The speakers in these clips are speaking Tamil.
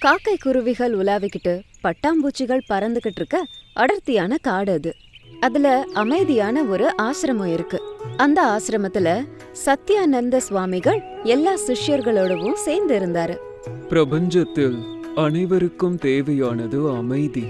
காக்கை குருவிகள் உலாவிக்கிட்டு பட்டாம்பூச்சிகள் பறந்துகிட்டு இருக்க அடர்த்தியான காடு அது. அதுல அமைதியான ஒரு ஆசிரமம் இருக்கு. அந்த ஆசிரமத்துல சத்யானந்த சுவாமிகள் எல்லா சிஷ்யர்களோடவும் சேர்ந்து இருந்தாரு. பிரபஞ்சத்தில் அனைவருக்கும் தேவையானது அமைதி.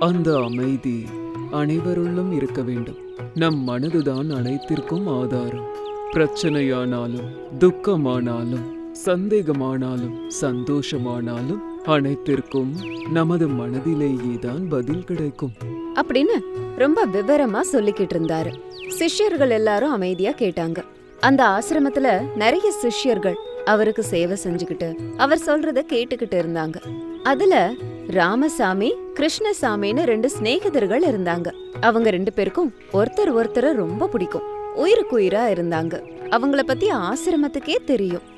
அந்த அமைதி அனைவருள்ளும் இருக்க வேண்டும். நம் மனதுதான் அனைத்திற்கும் ஆதாரம். பிரச்சனையானாலும் துக்கமானாலும் சந்தேகமானாலும் சந்தோஷமானாலும் அனைத்திற்கும் நமது மனதிலேயே தான் பதில் கிடைக்கும். அப்படின்னு ரொம்ப விவரமா சொல்லிக்கிட்டு இருந்தாரு. சிஷ்யர்கள் எல்லாரும் அமைதியா கேட்டாங்க. அந்த ஆசிரமத்துல நிறைய சிஷ்யர்கள் அவருக்கு சேவை செஞ்சுக்கிட்டு அவர் சொல்றத கேட்டுக்கிட்டு இருந்தாங்க. அதுல ராமசாமி கிருஷ்ணசாமின்னு ரெண்டு சிநேகிதர்கள் இருந்தாங்க. அவங்க ரெண்டு பேருக்கும் ஒருத்தர் ஒருத்தரை ரொம்ப பிடிக்கும். உயிருக்கு உயிரா இருந்தாங்க. அவங்கள பத்தி ஆசிரமத்துக்கே தெரியும்.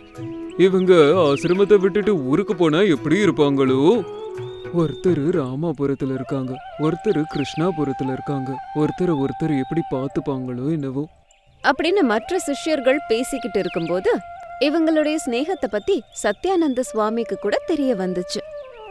இவங்க ஆசிரமத்தை விட்டுட்டு ஊருக்கு போனா எப்படி இருப்பாங்களோ? ஒருத்தர் ராமாபுரத்துல இருக்காங்க ஒருத்தர் கிருஷ்ணாபுரத்துல இருக்காங்க ஒருத்தர் ஒருத்தர் எப்படி பார்த்துப்பாங்களோ என்னவோ. அப்படின்னு மற்ற சிஷ்யர்கள் பேசிக்கிட்டு இருக்கும்போது இவங்களுடைய சிநேகத்தை பத்தி சத்யானந்த சுவாமிக்கு கூட தெரிய வந்துச்சு.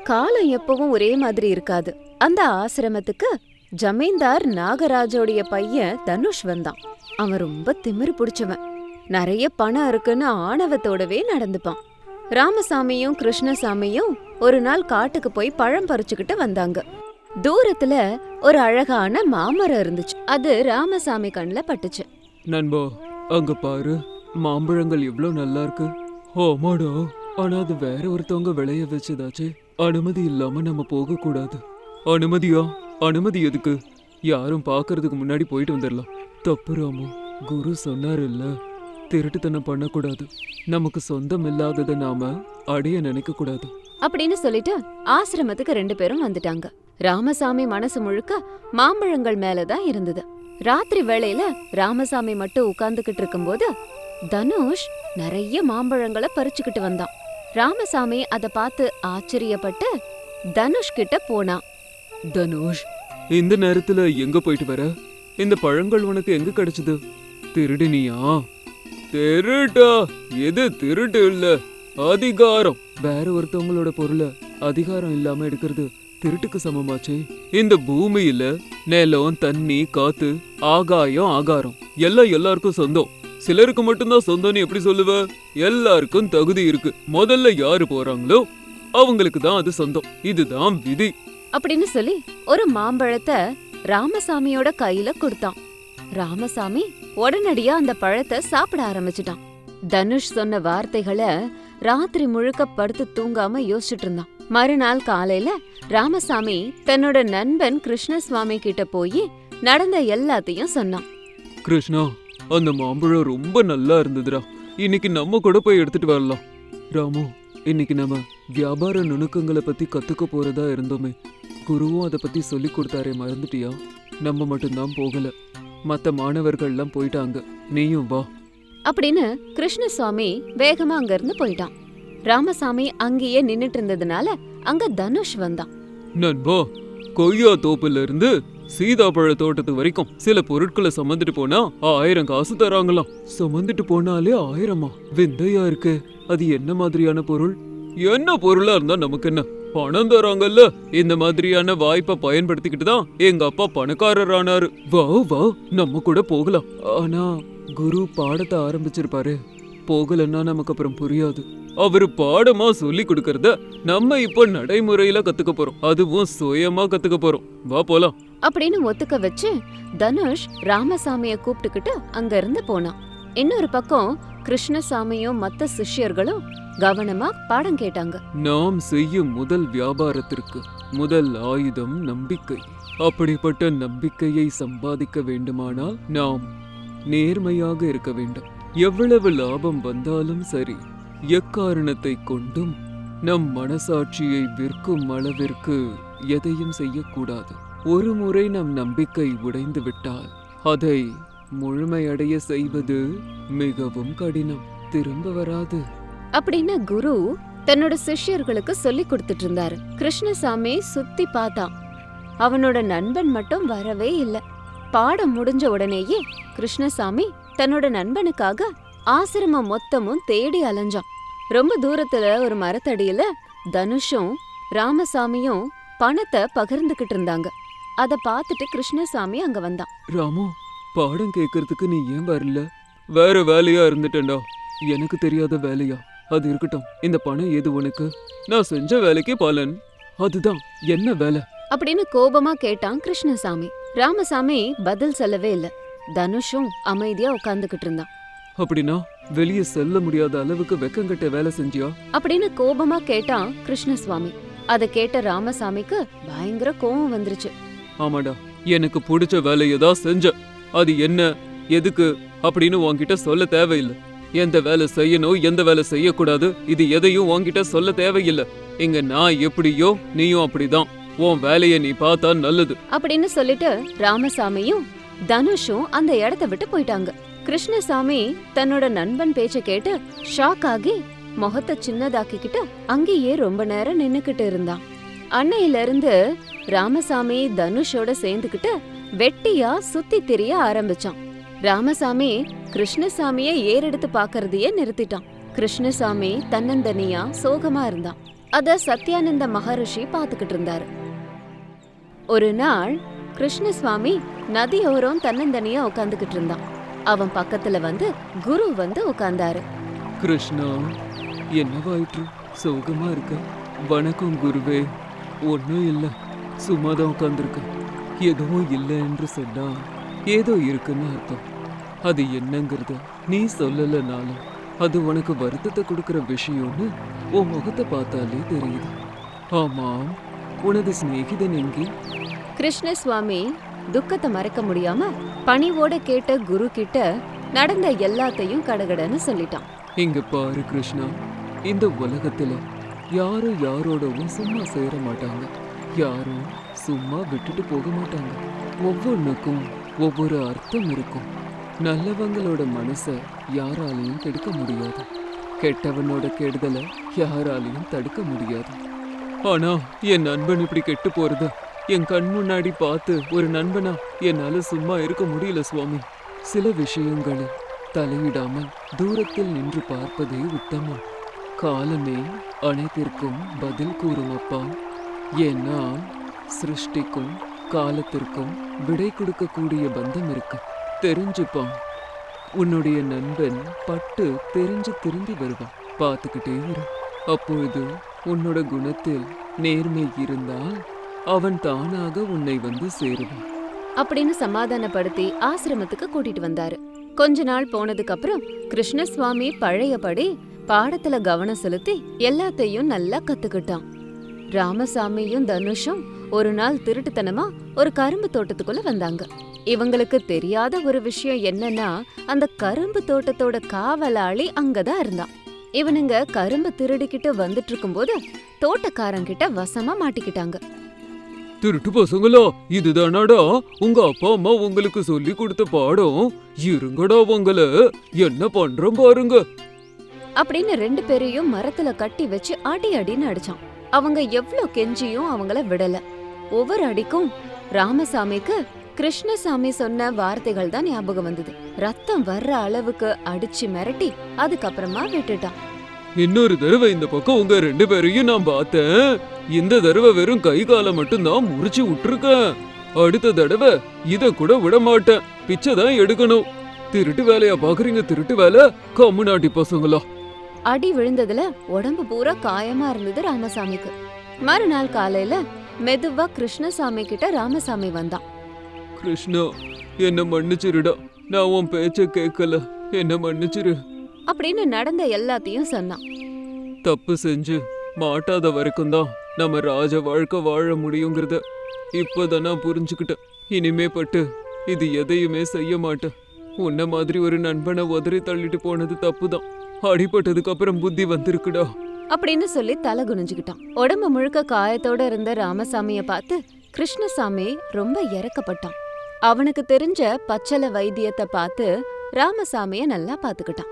காலம் எப்பவும் ஒரே மாதிரி இருக்காது. அந்த ஆசிரமத்துக்கு ஜமீன்தார் நாகராஜோடைய பையன் தனுஷ் வந்தான் அவன் ரொம்ப திமிரு பிடிச்சவன். நிறைய பணம் இருக்குன்னு ஆணவத்தோடவே நடந்துப்பான். ராமசாமியும் கிருஷ்ணசாமியும் ஒரு நாள் காட்டுக்கு போய் பழம் பறிச்சுக்கிட்டு வந்தாங்க. தூரத்துல ஒரு அழகான மாமரம் இருந்துச்சு. அது ராமசாமி கண்ணுல பட்டுச்சு. நண்பா அங்க பாரு. மாம்பழங்கள் எவ்ளோ நல்லா இருக்கு. ஆமாடா. ஆனா அது வேற ஒருத்தவங்க விளைய வச்சதாச்சே. அனுமதி இல்லாம நம்ம போக கூடாது. அனுமதியா? அனுமதி எதுக்கு? யாரும் பார்க்கறதுக்கு முன்னாடி போயிட்டு வந்துடலாம் தப்பு ராமு. குரு சொன்னாருல்ல. திருட்டுத்தனம் பண்ணக்கூடாது. நமக்கு சொந்தம் இல்லாததை நாம அடைய நினைக்க கூடாது அப்படின்னு சொல்லிட்டு ஆசிரமத்துக்கு ரெண்டு பேரும் வந்துட்டாங்க. ராமசாமி மனசு முழுக்க மாம்பழங்கள் மேலதான் இருந்தது. ராத்திரி வேளையில ராமசாமி மட்டும் உட்கார்ந்துகிட்டு இருக்கும்போது தனுஷ் நிறைய மாம்பழங்களை பறிச்சுக்கிட்டு வந்தான். ராமசாமி அத பார்த்து ஆச்சரியப்பட்டு தனுஷ் கிட்ட போனான் தனுஷ் இந்த நேரத்துல எங்க போயிட்டு வர? இந்த பழங்கள் உனக்கு எங்க கிடைச்சது? திருடினியா? திருட்டா எது திருட்டு இல்ல. அதிகாரம். வேற ஒருத்தவங்களோட பொருளை அதிகாரம் இல்லாம எடுக்கிறது திருட்டுக்கு சமமாச்சே. இந்த பூமியில நிலம் தண்ணி காத்து ஆகாயம் ஆகாரம். எல்லாம் எல்லாருக்கும் சொந்தம். சிலருக்கு மட்டும்தான் சொந்தம்னு எப்படி சொல்லுவ? எல்லாருக்கும் தகுதி இருக்கு. முதல்ல யாரு போறாங்களோ அவங்களுக்கு தான் அது சொந்தம். இதுதான் விதி. அப்படின்னு சொல்லி ஒரு மாம்பழத்தை ராமசாமியோட கையில கொடுத்தான். ராமசாமி உடனடியா அந்த பழத்தை சாப்பிட ஆரம்பிச்சிட்டான். தனுஷ் சொன்ன வார்த்தைகளை ராத்திரி முழுக்க படுத்து தூங்காம யோசிச்சுட்டு இருந்தான். மறுநாள் காலையில ராமசாமி தன்னோட நண்பன் கிருஷ்ணசுவாமி கிட்ட போய் நடந்த எல்லாத்தையும் சொன்னான். கிருஷ்ணா அந்த மாம்பழம் ரொம்ப நல்லா இருந்ததுடா. இன்னைக்கு நம்ம கூட போய் எடுத்துட்டு வரலாம். ராமு இன்னைக்கு நம்ம வியாபார நுணுக்கங்களை பத்தி கத்துக்க போறதா இருந்தோமே. குருவும் அதை பத்தி சொல்லி கொடுத்தாரே மறந்துட்டியா? நம்ம மட்டும்தான் போகல. மத்த மாணவர்கள்லாம் போயிட்டாங்க. நீயும் வா. அப்படின்னு கிருஷ்ணசுவாமி வேகமா அங்கிருந்து போயிட்டான். ராமசாமி அங்கேயே நின்னுட்டு இருந்ததுனால அங்க தனுஷ் வந்தான். நண்பா கொய்யா தோப்புல இருந்து சீதாப்பழ தோட்டத்து வரைக்கும் சில பொருட்களை சுமந்துட்டு போனா ஆயிரம் காசு தராங்களாம். சுமந்துட்டு போனாலே ஆயிரமா? விந்தையா இருக்கு. அது என்ன மாதிரியான பொருள்? என்ன பொருளா இருந்தா நமக்கு என்ன? பணம் தராங்கல்ல. இந்த மாதிரியான வாய்ப்பை பயன்படுத்திக்கிட்டு தான் எங்க அப்பா பணக்காரர் ஆனாரு. வா வா நம்ம கூட போகலாம். ஆனா குரு பாடத்தை ஆரம்பிச்சிருப்பாரு. போகலன்னா நமக்கு அப்புறம் புரியாது. அவரு பாடமா சொல்லி கொடுக்கறத நம்ம இப்போ நடைமுறையில கத்துக்க போறோம். அதுவும் சுயமா கத்துக்க போறோம். வா போலாம். அப்படின்னு ஒத்துக்க வச்சு தனுஷ் ராமசாமிய கூப்பிட்டுக்கிட்டு அங்க இருந்து போனான். இன்னொரு பக்கம் கிருஷ்ணசாமியும் மத்த சிஷ்யர்களும் கவனமா பாடம் கேட்டாங்க. நாம் செய்யும் முதல் வியாபாரத்திற்கு முதல் ஆயுதம் நம்பிக்கை. அப்படிப்பட்ட நம்பிக்கையை சம்பாதிக்க வேண்டுமானால் நாம் நேர்மையாக இருக்க வேண்டும். எவ்வளவு லாபம் வந்தாலும் சரி எக்காரணத்தை கொண்டும் நம் மனசாட்சியை விற்கும் அளவிற்கு எதையும் செய்யக்கூடாது. ஒரு முறை நம் நம்பிக்கை உடைந்து விட்டால் அதை முழுமையடைய செய்வது மிகவும் கடினம். திரும்ப வராது. அப்படின்னு குரு தன்னோட சிஷ்யர்களுக்கு சொல்லி கொடுத்துட்டு இருந்தாரு. கிருஷ்ணசாமி சுத்தி பார்த்தான் அவனோட நண்பன் மட்டும் வரவே இல்ல. பாடம் முடிஞ்ச உடனேயே கிருஷ்ணசாமி தன்னோட நண்பனுக்காக ஆசிரமம் மொத்தமும் தேடி அலைஞ்சான். ரொம்ப தூரத்துல ஒரு மரத்தடியில தனுஷும் ராமசாமியும் பணத்தை பகிர்ந்துகிட்டு இருந்தாங்க. அத பார்த்துட்டு கிருஷ்ணசாமி அங்க வந்தான். ராமு பாடம் கேட்கறதுக்கு நீ ஏன் வரல? வேற வேலையா இருந்துட்டேன்டா. எனக்கு தெரியாத வேலையா? அது இருக்கட்டும். இந்த பணம் எது உனக்கு? நான் செஞ்ச வேலைக்கு பலன். அதுதான் என்ன வேலை? அப்படின்னு கோபமா கேட்டான் கிருஷ்ணசாமி. ராமசாமி பதில் சொல்லவே இல்ல. தனுஷும் அமைதியா உட்கார்ந்துகிட்டு இருந்தான். அப்படின்னா வெளியே செல்ல முடியாத அளவுக்கு வெக்கங்கட்ட வேலை செஞ்சியா? அப்படின்னு கோபமா கேட்டான் கிருஷ்ணசுவாமி. அத கேட்ட ராமசாமிக்கு பயங்கர கோபம் வந்துருச்சு. ஆமாடா எனக்கு பிடிச்ச வேலையை தான் செஞ்ச அது என்ன எதுக்கு அப்படின்னு உன்கிட்ட சொல்ல தேவையில்லை. எந்த வேலை செய்யணும் எந்த வேலை செய்யக்கூடாது இது எதையும் உன்கிட்ட சொல்ல தேவையில்லை. இங்க நான் எப்படியோ நீயும் அப்படிதான். உன் வேலையை நீ பார்த்தா நல்லது. அப்படின்னு சொல்லிட்டு ராமசாமியும் தனுஷும் அந்த இடத்த விட்டு போயிட்டாங்க. கிருஷ்ணசாமி தன்னோட நண்பன் பேச்ச கேட்டு ஷாக் ஆகி முகத்தை சின்னதாக்கிக்கிட்டு அங்கேயே ரொம்ப நேரம் நின்னுக்கிட்டு இருந்தான். அன்னையில இருந்து ராமசாமி தனுஷோட சேர்ந்துக்கிட்டு வெட்டியா சுத்தி திரிய ஆரம்பிச்சான். ராமசாமி கிருஷ்ணசாமிய ஏறெடுத்து பாக்குறதையே நிறுத்திட்டான். கிருஷ்ணசாமி தன்னந்தனியா சோகமா இருந்தான். அத சத்யானந்த மகரிஷி பாத்துக்கிட்டு இருந்தாரு. ஒரு நாள் கிருஷ்ணசுவாமி நதியோரம் தன்னந்தனியா உட்காந்துக்கிட்டு இருந்தான். அவன் பக்கத்துல வந்து குரு வந்து உட்கார்ந்தாரு. கிருஷ்ணா என்னவாயிற்று? சோகமா இருக்க. வணக்கம் குருவே. ஒன்றும் இல்லை. சும்மா தான் உட்காந்துருக்க எதுவும் இல்லை என்று சொன்னா ஏதோ இருக்குன்னு அர்த்தம். அது என்னங்கிறத நீ சொல்லலைனாலும் அது உனக்கு வருத்தத்தை கொடுக்கிற விஷயம்னு உன் முகத்தை பார்த்தாலே தெரியுது. ஆமாம் உனது சிநேகிதன் எங்கே? கிருஷ்ணசுவாமி துக்கத்தை மறைக்க முடியாம பணிவோட கேட்ட குரு கிட்ட நடந்த எல்லாத்தையும் கடகடன்னு சொல்லிட்டான். இங்க பாரு கிருஷ்ணா இந்த உலகத்துல யாரும் யாரோடவும் சும்மா சேர மாட்டாங்க. யாரும் சும்மா விட்டுட்டு போக மாட்டாங்க. ஒவ்வொன்றுக்கும் ஒவ்வொரு அர்த்தம் இருக்கும். நல்லவங்களோட மனசை யாராலையும் கெடுக்க முடியாது. கெட்டவனோட கெடுதலை யாராலையும் தடுக்க முடியாது. ஆனா என் நண்பன் இப்படி கெட்டு போறத என் கண் முன்னாடி பார்த்து ஒரு நண்பனா என்னால சும்மா இருக்க முடியல சுவாமி. சில விஷயங்களில் தலையிடாமல் தூரத்தில் நின்று பார்ப்பதே உத்தமம். காலமே அனைத்திற்கும் பதில் கூறும் அப்பா. ஏன்னா சிருஷ்டிக்கும் காலத்திற்கும் விடை கொடுக்கக்கூடிய பந்தம் இருக்கு. தெரிஞ்சுப்பான். உன்னுடைய நண்பன் பட்டு தெரிஞ்சு திரும்பி வருவான். பார்த்துக்கிட்டே இரு. அப்பொழுது உன்னோட குணத்தில் நேர்மை இருந்தால் அவன் தானாக உன்னை வந்து சேருவான். அப்படின்னு சமாதானப்படுத்தி ஆசிரமத்துக்கு கூட்டிட்டு வந்தாரு. கொஞ்ச நாள் போனதுக்கு அப்புறம் கிருஷ்ணசுவாமி பழையபடி பாடத்துல கவனம் செலுத்தி எல்லாத்தையும் நல்லா கத்துக்கிட்டான். ராமசாமியும் தனுஷும் ஒரு நாள் திருட்டுத்தனமா ஒரு கரும்பு தோட்டத்துக்குள்ள வந்தாங்க. இவங்களுக்கு தெரியாத ஒரு விஷயம் என்னன்னா அந்த கரும்பு தோட்டத்தோட காவலாளி அங்கதான் இருந்தான். இவனுங்க கரும்பு திருடிக்கிட்டு வந்துட்டு இருக்கும்போது தோட்டக்காரங்கிட்ட வசமா மாட்டிக்கிட்டாங்க. திருட்டு பசங்களா இதுதானாடா? உங்க அப்பா அம்மா உங்களுக்கு சொல்லி கொடுத்த பாடம். இருங்கடா உங்கள என்ன பண்றோம் பாருங்க. அப்படின்னு ரெண்டு பேரையும் மரத்துல கட்டி வச்சு அடி அடின்னு அடிச்சான். அவங்க எவ்ளோ கெஞ்சியும் அவங்கள விடல. ஒவ்வொரு அடிக்கும் ராமசாமிக்கு கிருஷ்ணசாமி சொன்ன வார்த்தைகள் தான் ஞாபகம் வந்தது. ரத்தம் வர்ற அளவுக்கு அடிச்சு மிரட்டி அதுக்கப்புறமா விட்டுட்டான். இன்னொரு தடவை இந்த பக்கம் உங்க ரெண்டு பேரையும் நான் பார்த்தேன். இந்த தடவை வெறும் கை காலை மட்டும் தான் முறிச்சு விட்டுருக்கேன். அடுத்த தடவை இத கூட விட மாட்டேன். பிச்சை தான் எடுக்கணும். திருட்டு வேலையா பாக்குறீங்க திருட்டு வேலை? கம்முனாட்டி பசங்களா. அடி விழுந்ததுல உடம்பு பூரா காயமா இருந்தது ராமசாமிக்கு. மறுநாள் காலையில மெதுவா கிருஷ்ணசாமி கிட்ட ராமசாமி வந்தான். கிருஷ்ணா என்ன மன்னிச்சிருடா. நான் உன் பேச்ச கேட்கல. என்ன மன்னிச்சிரு. அப்படின்னு நடந்த எல்லாத்தையும் சொன்னான். தப்பு செஞ்சு மாட்டாத வரைக்கும் தான் நம்ம ராஜ வாழ்க்கை வாழ முடியுங்கிறத இப்போதான் நான் புரிஞ்சுக்கிட்டேன். இனிமே பட்டு இது எதையுமே செய்ய மாட்டேன். உன்ன மாதிரி ஒரு நண்பனை உதறி தள்ளிட்டு போனது தப்பு தான் அடிபட்டதுக்கு அப்புறம் புத்தி வந்திருக்குடா. அப்படின்னு சொல்லி தலை குனிஞ்சுக்கிட்டான். உடம்பு முழுக்க காயத்தோட இருந்த ராமசாமிய பார்த்து கிருஷ்ணசாமி ரொம்ப இறக்கப்பட்டான். அவனுக்கு தெரிஞ்ச பச்சள வைத்தியத்தை பார்த்து ராமசாமிய நல்லா பாத்துக்கிட்டான்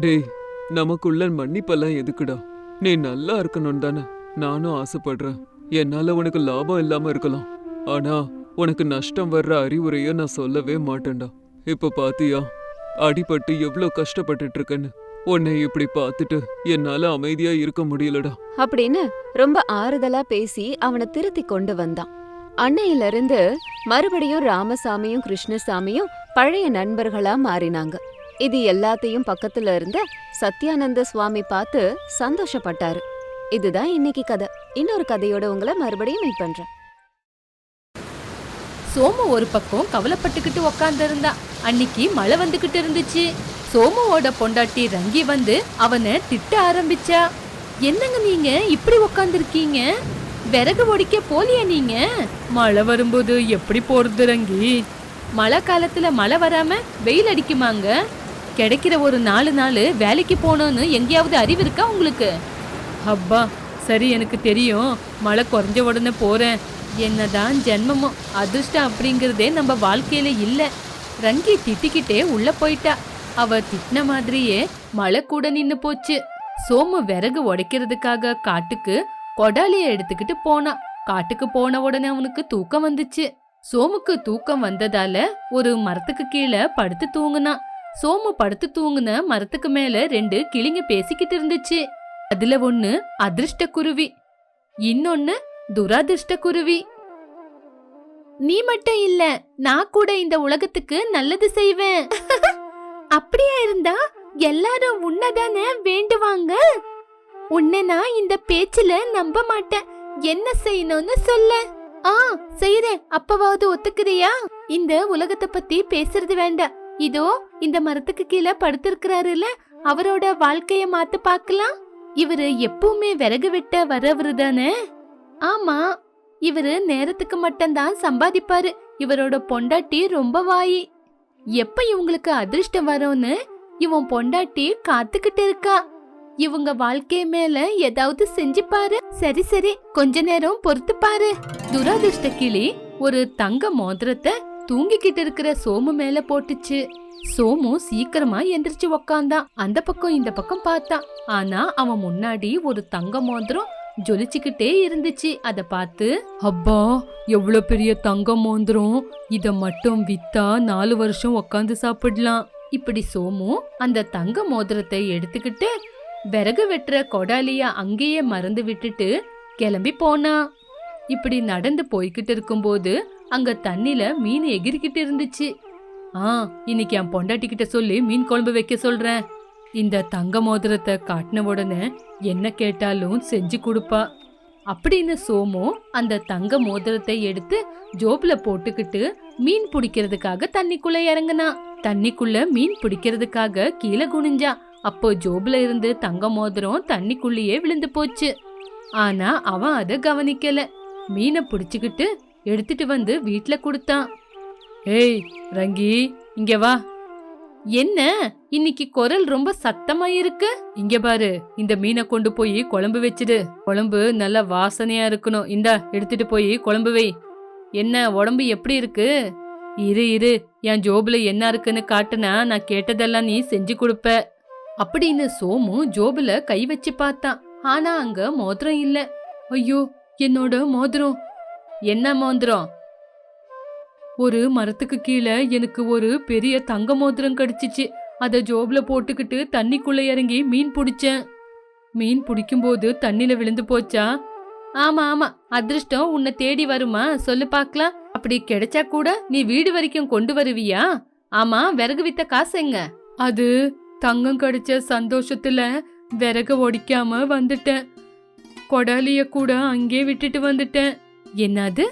டேய் நமக்குள்ள மன்னிப்பெல்லாம் எதுக்குடா? நீ நல்லா இருக்கணும் தானே? நானும் ஆசைப்படுறேன். என்னால உனக்கு லாபம் இல்லாம இருக்கலாம். ஆனா உனக்கு நஷ்டம் வர்ற அறிவுரைய நான் சொல்லவே மாட்டேன்டா. இப்ப பாத்தியா? அடிபட்டு எவ்வளோ கஷ்டப்பட்டுட்டு இருக்கேன்னு உன்னை இப்படி பார்த்துட்டு என்னால அமைதியா இருக்க முடியலடா. அப்படின்னு ரொம்ப ஆறுதலா பேசி அவனை திருத்தி கொண்டு வந்தான். அன்னையிலிருந்து மறுபடியும் ராமசாமியும் கிருஷ்ணசாமியும் பழைய நண்பர்களா மாறினாங்க. இது எல்லாத்தையும் பக்கத்துல இருந்த சத்யானந்த சுவாமி பார்த்து சந்தோஷப்பட்டாரு. இதுதான் இன்னைக்கு கதை. இன்னொரு கதையோட உங்களை மறுபடியும் மீட் பண்றேன். சோமு ஒரு பக்கம் கவலைப்பட்டுக்கிட்டு உக்காந்துருந்தா. அன்னைக்கு மழை வந்துகிட்டு இருந்துச்சு. சோமுவோட பொண்டாட்டி ரங்கி வந்து அவனை திட்ட ஆரம்பிச்சா. என்னங்க நீங்க இப்படி உக்காந்துருக்கீங்க? விறகு ஒடிக்க போலியா நீங்க? மழை வரும்போது எப்படி போறது ரங்கி? மழை காலத்துல மழை வராம வெயில் அடிக்குமாங்க? கிடைக்கிற ஒரு நாலு நாள் வேலைக்கு போகணும்னு எங்கேயாவது அறிவு இருக்கா உங்களுக்கு? அப்பா சரி எனக்கு தெரியும். மழை குறைஞ்ச உடனே போறேன். என்னதான் ஜென்மமோ அதிர்ஷ்டம் அப்படிங்கறதே நம்ம வாழ்க்கையில இல்ல. ரங்கி திட்டிக்கிட்டே உள்ள போயிட்டா. அவ திட்டின மாதிரியே மழை கூட நின்னு போச்சு. சோமு விறகு உடைக்கிறதுக்காக காட்டுக்கு கொடாலியை எடுத்துக்கிட்டு போனான். காட்டுக்கு போன உடனே அவனுக்கு தூக்கம் வந்துச்சு. சோமுக்கு தூக்கம் வந்ததால ஒரு மரத்துக்கு கீழே படுத்து தூங்குனான். சோமு படுத்து தூங்குன மரத்துக்கு மேல ரெண்டு கிளிங்க பேசிக்கிட்டு இருந்துச்சு. அதுல ஒண்ணு அதிர்ஷ்ட குருவி இன்னொன்னு துராதிர்ஷ்ட குருவி நீ மட்டும் இல்ல நான் கூட இந்த உலகத்துக்கு நல்லது செய்வேன். அப்படியா இருந்தா எல்லாரும் உன்னதானே வேண்டுவாங்க? உன்னை நான் இந்த பேச்சுல நம்ப மாட்டேன். என்ன செய்யணும்னு சொல்ல. ஆ செய்யறேன் அப்பவாவது ஒத்துக்கிறியா? இந்த உலகத்தை பத்தி பேசுறது வேண்டாம் இதோ இந்த மரத்துக்கு கீழே படுத்திருக்கிறாருல அவரோட வாழ்க்கைய மாத்து பார்க்கலாம் இவரு எப்பவுமே விறகு வெட்ட வரவரு தானே? ஆமா இவரு நேரத்துக்கு மட்டும்தான் சம்பாதிப்பாரு. இவரோட பொண்டாட்டி ரொம்ப வாயி. எப்ப இவங்களுக்கு அதிர்ஷ்டம் வரும்னு? இவன் பொண்டாட்டி காத்துக்கிட்டு இருக்கா. இவங்க வாழ்க்கை மேல ஏதாவது செஞ்சு பாரு. சரி சரி. கொஞ்ச நேரம் பொறுத்து பாரு. துராதிர்ஷ்ட கிளி ஒரு தங்க மோதிரத்தை தூங்கிக்கிட்டு இருக்கிற சோமு மேல போட்டுச்சு. சோமு சீக்கிரமா எந்திரிச்சு உக்காந்தான். அந்த பக்கம் இந்த பக்கம் பார்த்தான் ஆனா அவன் முன்னாடி ஒரு தங்க மோதிரம் ஜொலிச்சுக்கிட்டே இருந்துச்சு. அத பார்த்து அப்பா எவ்வளவு பெரிய தங்க மோந்திரம் இத மட்டும் வித்தா நாலு வருஷம் உக்காந்து சாப்பிடலாம். இப்படி சோமு அந்த தங்க மோதிரத்தை எடுத்துக்கிட்டு விறகு வெட்டுற கொடாலிய அங்கேயே மறந்து விட்டுட்டு கிளம்பி போனா. இப்படி நடந்து போய்கிட்டு இருக்கும்போது அங்க தண்ணில மீன் எகிரிக்கிட்டு இருந்துச்சு. ஆ இன்னைக்கு என் பொண்டாட்டி கிட்ட சொல்லி மீன் குழம்பு வைக்க சொல்றேன். இந்த தங்க மோதிரத்தை காட்டின உடனே என்ன கேட்டாலும் செஞ்சு கொடுப்பா. அப்படின்னு சோமு அந்த தங்க மோதிரத்தை எடுத்து ஜோப்ல போட்டுக்கிட்டு மீன் பிடிக்கிறதுக்காக தண்ணிக்குள்ள இறங்குனா. தண்ணிக்குள்ள மீன் பிடிக்கிறதுக்காக கீழே குனிஞ்சா. அப்போ ஜோப்ல இருந்து தங்க மோதிரம் தண்ணிக்குள்ளேயே விழுந்து போச்சு. ஆனா அவன் அதை கவனிக்கல. மீனை பிடிச்சுக்கிட்டு எடுத்துட்டு வந்து வீட்ல கொடுத்தான். ஏய் ரங்கி இங்க வா. என்ன? இன்னைக்கு குரல் ரொம்ப சத்தமா இருக்கு? இங்க பாரு இந்த மீனை கொண்டு போய் குழம்பு வச்சிடு. குழம்பு நல்ல வாசனையா இருக்கணும். இந்தா எடுத்துட்டு போய் குழம்பு வை. என்ன உடம்பு எப்படி இருக்கு? இரு இரு. என் ஜோபுல என்ன இருக்குன்னு காட்டுனா நான் கேட்டதெல்லாம் நீ செஞ்சு கொடுப்ப. அப்படின்னு சோமு ஜோபுல கை வச்சு பார்த்தான். ஆனா அங்க மோதிரம் இல்ல. ஐயோ என்னோட மோதிரம். என்ன மோதிரம்? ஒரு மரத்துக்கு கீழே எனக்கு ஒரு பெரிய தங்க மோதிரம் கிடைச்சிச்சு. அத ஜோப்ல போட்டுக்கிட்டு தண்ணிக்குள்ள இறங்கி மீன் பிடிச்சேன். மீன் பிடிக்கும்போது தண்ணில விழுந்து போச்சா? ஆமா ஆமா. அதிர்ஷ்டம் உன்னை தேடி வருமா? சொல்லு பார்க்கலாம். அப்படி கிடைச்சா கூட நீ வீடு வரைக்கும் கொண்டு வருவியா? ஆமா விறகு வித்த காசு எங்க? அது தங்கம் கிடைச்ச சந்தோஷத்துல விறகு ஒடிக்காம வந்துட்டேன். கொடாலிய கூட அங்கே விட்டுட்டு வந்துட்டேன். என்னது?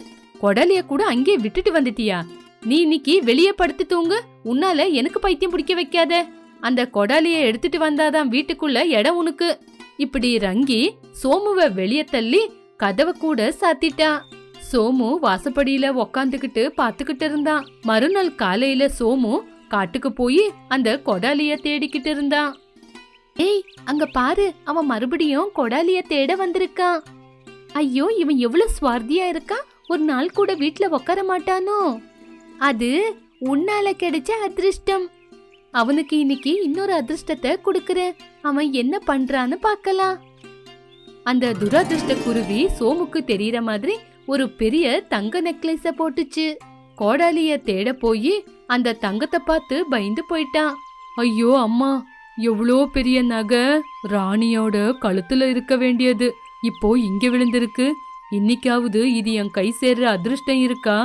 கொடாலிய கூட அங்கே விட்டுட்டு வந்துட்டியா? நீ இன்னைக்கு வெளியே படுத்து தூங்கு. உன்னால எனக்கு பைத்தியம் பிடிக்க வைக்காத. அந்த கொடாலிய எடுத்துட்டு வந்தாதான் வீட்டுக்குள்ள இடம் உனக்கு. இப்படி ரங்கி சோமுவ வெளிய தள்ளி கதவை கூட சாத்திட்டா சோமு வாசப்படியில உக்காந்துக்கிட்டு பாத்துக்கிட்டு இருந்தான். மறுநாள் காலையில சோமு காட்டுக்கு போய் அந்த கொடாலிய தேடிக்கிட்டு இருந்தான். ஏய் அங்க பாரு அவன் மறுபடியும் கொடாலிய தேட வந்திருக்கான். ஐயோ இவன் எவ்வளவு சுவார்த்தியா இருக்கான் ஒரு நாள் கூட வீட்ல உட்கார மாட்டானோ? அது உன்னால கிடைச்ச அதிர்ஷ்டம். அவனுக்கு இன்னைக்கு இன்னொரு அதிர்ஷ்டத்தை கொடுக்கறேன் அவன் என்ன பண்றான்னு பார்க்கலாம். அந்த துராதிருஷ்ட குருவி சோமுக்கு தெரியற மாதிரி ஒரு பெரிய தங்க நெக்லஸ போட்டுச்சு. கோடாலிய தேட போய் அந்த தங்கத்தை பார்த்து பயந்து போயிட்டான். ஐயோ அம்மா எவ்வளோ பெரிய நகை? ராணியோட கழுத்துல இருக்க வேண்டியது. இப்போ இங்க விழுந்திருக்கு. இன்னைக்காவது இது என் கை சேர்ற அதிர்ஷ்டம் இருக்கா?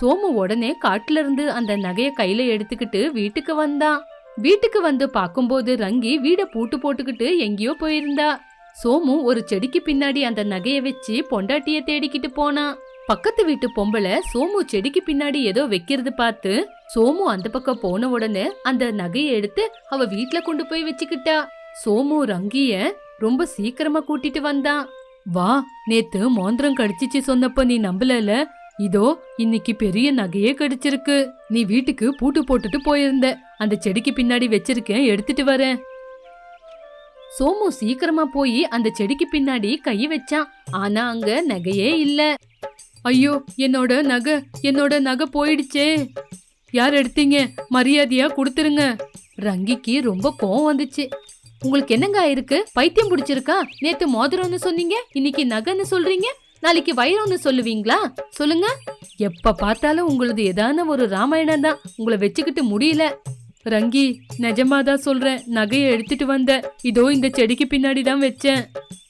சோமு உடனே காட்டுல இருந்து அந்த நகைய கையில எடுத்துக்கிட்டு வீட்டுக்கு வந்தான். வீட்டுக்கு வந்து பார்க்கும்போது ரங்கி வீட பூட்டு போட்டுக்கிட்டு எங்கேயோ போயிருந்தா. சோமு ஒரு செடிக்கு பின்னாடி அந்த நகையை வச்சு பொண்டாட்டிய தேடிக்கிட்டு போனான். பக்கத்து வீட்டு பொம்பளை சோமு செடிக்கு பின்னாடி ஏதோ வைக்கிறது பார்த்து சோமு அந்த பக்கம் போன உடனே அந்த நகையை எடுத்து அவ வீட்ல கொண்டு போய் வச்சுக்கிட்டா. சோமு ரங்கிய ரொம்ப சீக்கிரமா கூட்டிட்டு வந்தான். வா நேத்து மோந்திரம் கடிச்சிச்சு சொன்னப்ப நீ நம்பலல? இதோ இன்னைக்கு பெரிய நகையே கடிச்சிருக்கு. நீ வீட்டுக்கு பூட்டு போட்டுட்டு போயிருந்த. அந்த செடிக்கு பின்னாடி வச்சிருக்கேன் எடுத்துட்டு வரேன். சோமு சீக்கிரமா போய் அந்த செடிக்கு பின்னாடி கை வச்சான். ஆனா அங்க நகையே இல்ல. ஐயோ என்னோட நகை என்னோட நகை போயிடுச்சே. யார் எடுத்தீங்க? மரியாதையா கொடுத்துருங்க. ரங்கிக்கு ரொம்ப கோவம் வந்துச்சு. உங்களுக்கு என்னங்க இருக்கு பைத்தியம் பிடிச்சிருக்கா? நேத்து மோதிரம்னு சொன்னீங்க இன்னைக்கு நகைன்னு சொல்றீங்க? நாளைக்கு வைரம்னு சொல்லுவீங்களா? சொல்லுங்க. எப்ப பார்த்தாலும் உங்களது ஏதான ஒரு ராமாயணம் தான் உங்களை வச்சுக்கிட்டு முடியல. ரங்கி நிஜமாதான் சொல்றேன். நகையை எடுத்துட்டு வந்த. இதோ இந்த செடிக்கு பின்னாடி தான் வச்சேன்.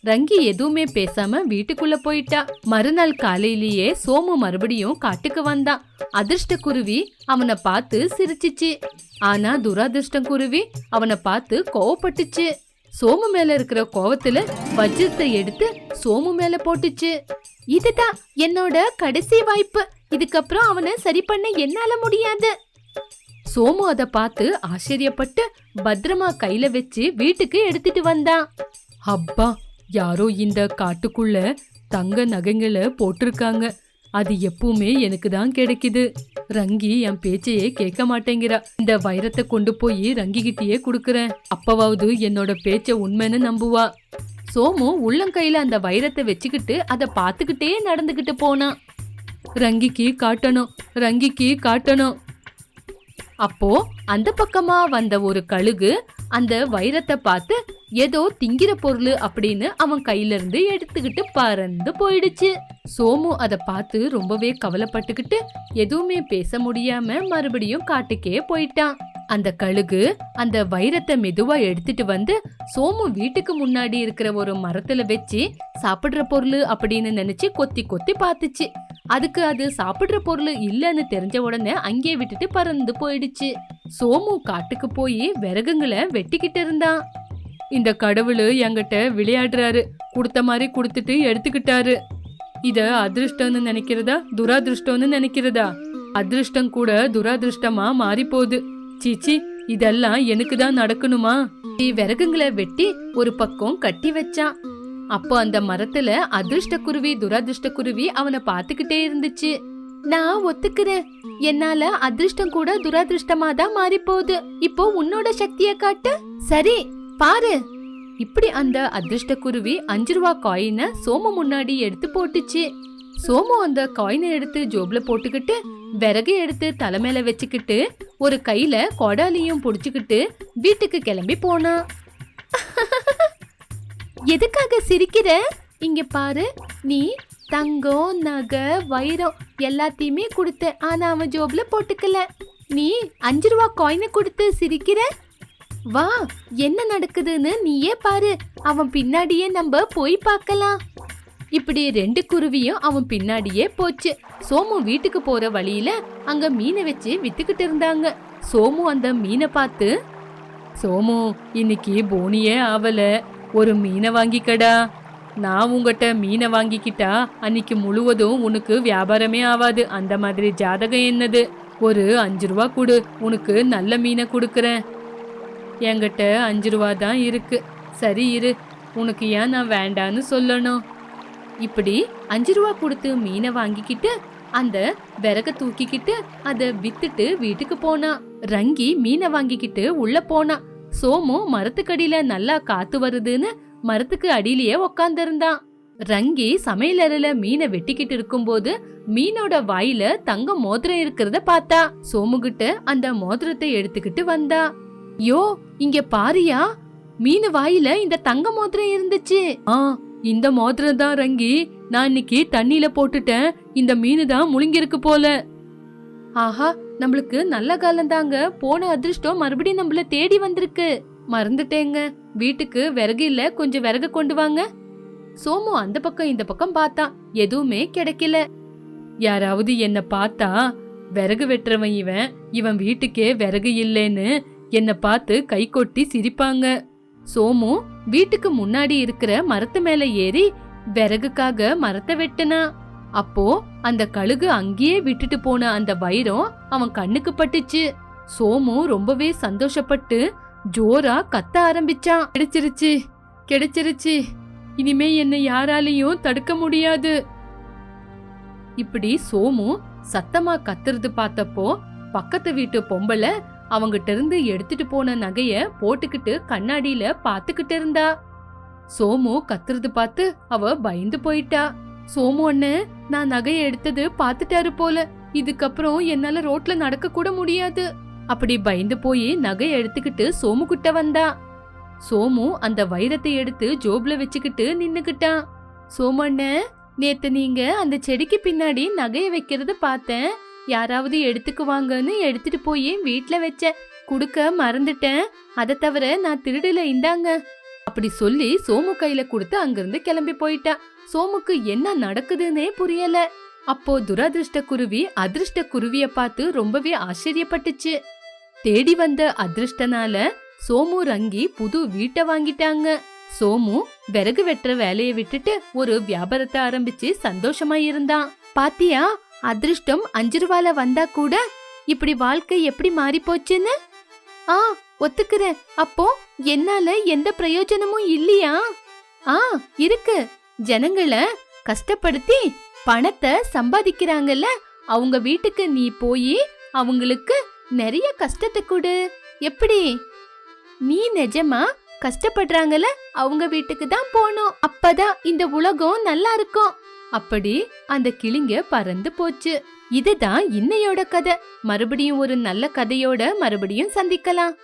ரங்கி எதுவுமே பேசாம வீட்டுக்குள்ள போயிட்டா. மறுநாள் காலையிலேயே சோமு மறுபடியும் காட்டுக்கு வந்தான். அதிர்ஷ்ட குருவி அவனை பார்த்து சிரிச்சிச்சு. ஆனா துராதிர்ஷ்டம் குருவி அவனை பார்த்து கோவப்பட்டுச்சு. சோமு மேல இருக்கிற கோவத்துல வஜ்ரத்தை எடுத்து சோமு மேல போட்டுச்சு. இதுதான் என்னோட கடைசி வாய்ப்பு. இதுக்கப்புறம் அவனை சரி பண்ண என்னால முடியாது. சோமு அதை பார்த்து ஆச்சரியப்பட்டு பத்திரமா கையில வச்சு வீட்டுக்கு எடுத்துட்டு வந்தான் அப்பா யாரோ இந்த காட்டுக்குள்ள தங்க நகைங்களை போட்டிருக்காங்க. அது எப்பவுமே எனக்கு தான் கிடைக்குது. ரங்கி என் பேச்சையே கேட்க மாட்டேங்கிறா. இந்த வைரத்தை கொண்டு போய் ரங்கி கிட்டயே குடுக்கறேன். அப்பவாவது என்னோட பேச்ச உண்மைன்னு நம்புவா. சோமு உள்ளங்கையில அந்த வைரத்தை வச்சுக்கிட்டு அதை பார்த்துக்கிட்டே நடந்துகிட்டு போனான் ரங்கிக்கு காட்டணும் ரங்கிக்கு காட்டணும். அப்போ அந்த பக்கமா வந்த ஒரு கழுகு அந்த வைரத்தை பார்த்து ஏதோ திங்கிற பொருள் அப்படின்னு அவன் கையில இருந்து எடுத்துக்கிட்டு பறந்து போயிடுச்சு. சோமு அதை பார்த்து ரொம்பவே கவலைப்பட்டுக்கிட்டு எதுவுமே பேச முடியாம மறுபடியும் காட்டுக்கே போயிட்டான். அந்த கழுகு அந்த வைரத்தை மெதுவா எடுத்துட்டு வந்து சோமு வீட்டுக்கு முன்னாடி இருக்கிற ஒரு மரத்துல வச்சு சாப்பிடுற பொருள் அப்படின்னு நினைச்சு கொத்தி கொத்தி பார்த்துச்சு. அதுக்கு அது சாப்பிடுற பொருள் இல்லைன்னு தெரிஞ்ச உடனே அங்கேயே விட்டுட்டு பறந்து போயிடுச்சு. சோமு காட்டுக்கு போய் விறகுங்களை வெட்டிக்கிட்டு இருந்தான். இந்த கடவுள் என்கிட்ட விளையாடுறாரு. கொடுத்த மாதிரி கொடுத்துட்டு எடுத்துக்கிட்டாரு. இத அதிர்ஷ்டம்னு நினைக்கிறதா? துராதிருஷ்டம்னு நினைக்கிறதா? அதிர்ஷ்டம் கூட துராதிருஷ்டமா மாறி போகுது சீச்சி இதெல்லாம் எனக்கு தான் நடக்கணுமா? விறகுங்களை வெட்டி ஒரு பக்கம் கட்டி வச்சான். அப்போ அந்த மரத்துல அதிர்ஷ்ட குருவி துரதிர்ஷ்ட குருவி அவனை பார்த்துக்கிட்டே இருந்துச்சு. நான் ஒத்துக்கிறேன். என்னால அதிர்ஷ்டம் கூட துரதிர்ஷ்டமா தான் மாறி போகுது இப்போ உன்னோட சக்திய காட்டு. சரி பாரு. இப்படி அந்த அதிர்ஷ்ட குருவி அஞ்சு ரூபா காயினை சோமு முன்னாடி எடுத்து போட்டுச்சு. சோமு அந்த காயினை எடுத்து ஜோப்ல போட்டுக்கிட்டு விறகு எடுத்து தலை மேல வச்சுக்கிட்டு ஒரு கையில கொடாலியும் புடிச்சுக்கிட்டு வீட்டுக்கு கிளம்பி போனான். எதுக்காக சிரிக்கிற? இங்க பாரு நீ தங்கம் நகை வைரம் எல்லாத்தையுமே கொடுத்த. ஆனா அவன் ஜோப்ல போட்டுக்கல. நீ அஞ்சு ரூபா காயினை கொடுத்து சிரிக்கிற? வா என்ன நடக்குதுன்னு நீயே பாரு. அவன் பின்னாடியே நம்ம போய் பார்க்கலாம். இப்படி ரெண்டு குருவியும் அவன் பின்னாடியே போச்சு. சோமு வீட்டுக்கு போற வழியில அங்க மீனை வச்சு வித்துக்கிட்டு இருந்தாங்க. சோமு அந்த மீனை பார்த்து சோமு இன்னைக்கு போனியே ஆவல. ஒரு மீனை வாங்கிக்கடா. நான் உங்ககிட்ட மீனை வாங்கிக்கிட்டா அன்னைக்கு முழுவதும் உனக்கு வியாபாரமே ஆகாது அந்த மாதிரி ஜாதகம் என்னது? ஒரு அஞ்சு ரூபா கொடு. உனக்கு நல்ல மீனை கொடுக்குறேன். என்கிட்ட அஞ்சு ரூபா தான் இருக்கு. சரி இரு. உனக்கு ஏன் நான் வேண்டான்னு சொல்லணும். இப்படி அஞ்சு ரூபா கொடுத்து மீனை வாங்கிக்கிட்டு அந்த விறக தூக்கிக்கிட்டு அதை வித்துட்டு வீட்டுக்கு போனான். ரங்கி மீனை வாங்கிக்கிட்டு உள்ள போனான். சோமு மரத்துக்கடியில நல்லா காத்து வருதுன்னு மரத்துக்கு அடியிலேயே உக்காந்துருந்தான். ரங்கி சமையலறையில மீனை வெட்டிக்கிட்டு இருக்கும்போது மீனோட வாயில தங்க மோதிரம் இருக்கிறத பார்த்தா. சோமுகிட்ட அந்த மோதிரத்தை எடுத்துக்கிட்டு வந்தா. யோ இங்க பாரியா? மீன் வாயில இந்த தங்க மோதிரம் இருந்துச்சு. ஆ இந்த மோதிரம் தான் ரங்கி. நான் இன்னைக்கு தண்ணியில போட்டுட்டேன். இந்த மீன் தான் முழுங்கிருக்கு போல. ஆஹா நம்மளுக்கு நல்ல காலம் தாங்க போன அதிர்ஷ்டம் மறுபடியும் நம்மள தேடி வந்திருக்கு. மறந்துட்டேங்க. வீட்டுக்கு விறகு இல்ல கொஞ்சம் விறகு கொண்டு வாங்க. சோமு அந்த பக்கம் இந்த பக்கம் பார்த்தான் எதுவுமே கிடைக்கல. யாராவது என்ன பார்த்தா விறகு வெட்டுறவன் இவன் இவன் வீட்டுக்கே விறகு இல்லைன்னு என்ன பார்த்து கை கொட்டி சிரிப்பாங்க. சோமு வீட்டுக்கு முன்னாடி இருக்கிற மரத்து மேல ஏறி விறகுக்காக மரத்தை வெட்டுனா. அப்போ அந்த கழுகு அங்கேயே விட்டுட்டு போன அந்த வைரம் அவன் கண்ணுக்கு பட்டுச்சு. சோமு ரொம்பவே சந்தோஷப்பட்டு ஜோரா கத்த ஆரம்பிச்சான். கிடைச்சிருச்சு கிடைச்சிருச்சு. இனிமே என்னை யாராலையும் தடுக்க முடியாது. இப்படி சோமு சத்தமா கத்துறது பார்த்தப்போ பக்கத்து வீட்டு பொம்பளை அவங்கிட்ட இருந்து எடுத்துட்டு போன நகைய போட்டுக்கிட்டு கண்ணாடியில பாத்துக்கிட்டு இருந்தா. சோமு கத்துறது பார்த்து அவ பயந்து போயிட்டா. சோமு அண்ணன் நான் நகையை எடுத்தது பார்த்துட்டாரு போல. இதுக்கப்புறம் என்னால ரோட்ல நடக்க கூட முடியாது. அப்படி பயந்து போய் நகையை எடுத்துக்கிட்டு சோமு கிட்ட வந்தா. சோமு அந்த வைரத்தை எடுத்து ஜோப்ல வச்சுக்கிட்டு நின்னுக்கிட்டான். சோமண்ண நேத்து நீங்க அந்த செடிக்கு பின்னாடி நகையை வைக்கிறத பார்த்தேன். யாராவது எடுத்துக்குவாங்கன்னு எடுத்துட்டு போய் வீட்ல வச்சேன் குடுக்க மறந்துட்டேன். அதை தவிர நான் திருடல இந்தாங்க. அப்படி சொல்லி சோமு கையில கொடுத்து அங்கிருந்து கிளம்பி போயிட்டா. சோமுக்கு என்ன நடக்குதுன்னே புரியல. அப்போ துரதிருஷ்ட குருவி அதிர்ஷ்ட குருவிய பார்த்து ரொம்பவே ஆச்சரியப்பட்டுச்சு. தேடி வந்த அதிர்ஷ்டனால சோமு ரங்கி புது வீட்டை வாங்கிட்டாங்க. சோமு விறகு வெட்டுற வேலைய விட்டுட்டு ஒரு வியாபாரத்தை ஆரம்பிச்சு சந்தோஷமா இருந்தான். பாத்தியா அதிர்ஷ்டம் அஞ்சு ரூபால வந்தா கூட இப்படி வாழ்க்கை எப்படி மாறி போச்சுன்னு ஆ ஒத்துக்கிறேன். அப்போ என்னால எந்த பிரயோஜனமும் இல்லையா? ஆ இருக்கு. ஜனங்கள கஷ்டப்படுத்தி பணத்தை சம்பாதிக்கிறாங்கல்ல அவங்க வீட்டுக்கு நீ போய் அவங்களுக்கு நிறைய கஷ்டத்தை கொடு. எப்படி? நீ நிஜமா கஷ்டப்படுறாங்கல்ல அவங்க வீட்டுக்கு தான் போகணும் அப்பதான் இந்த உலகம் நல்லா இருக்கும். அப்படி அந்த கிளிங்க பறந்து போச்சு. இதுதான் இன்னையோட கதை. மறுபடியும் ஒரு நல்ல கதையோட மறுபடியும் சந்திக்கலாம்.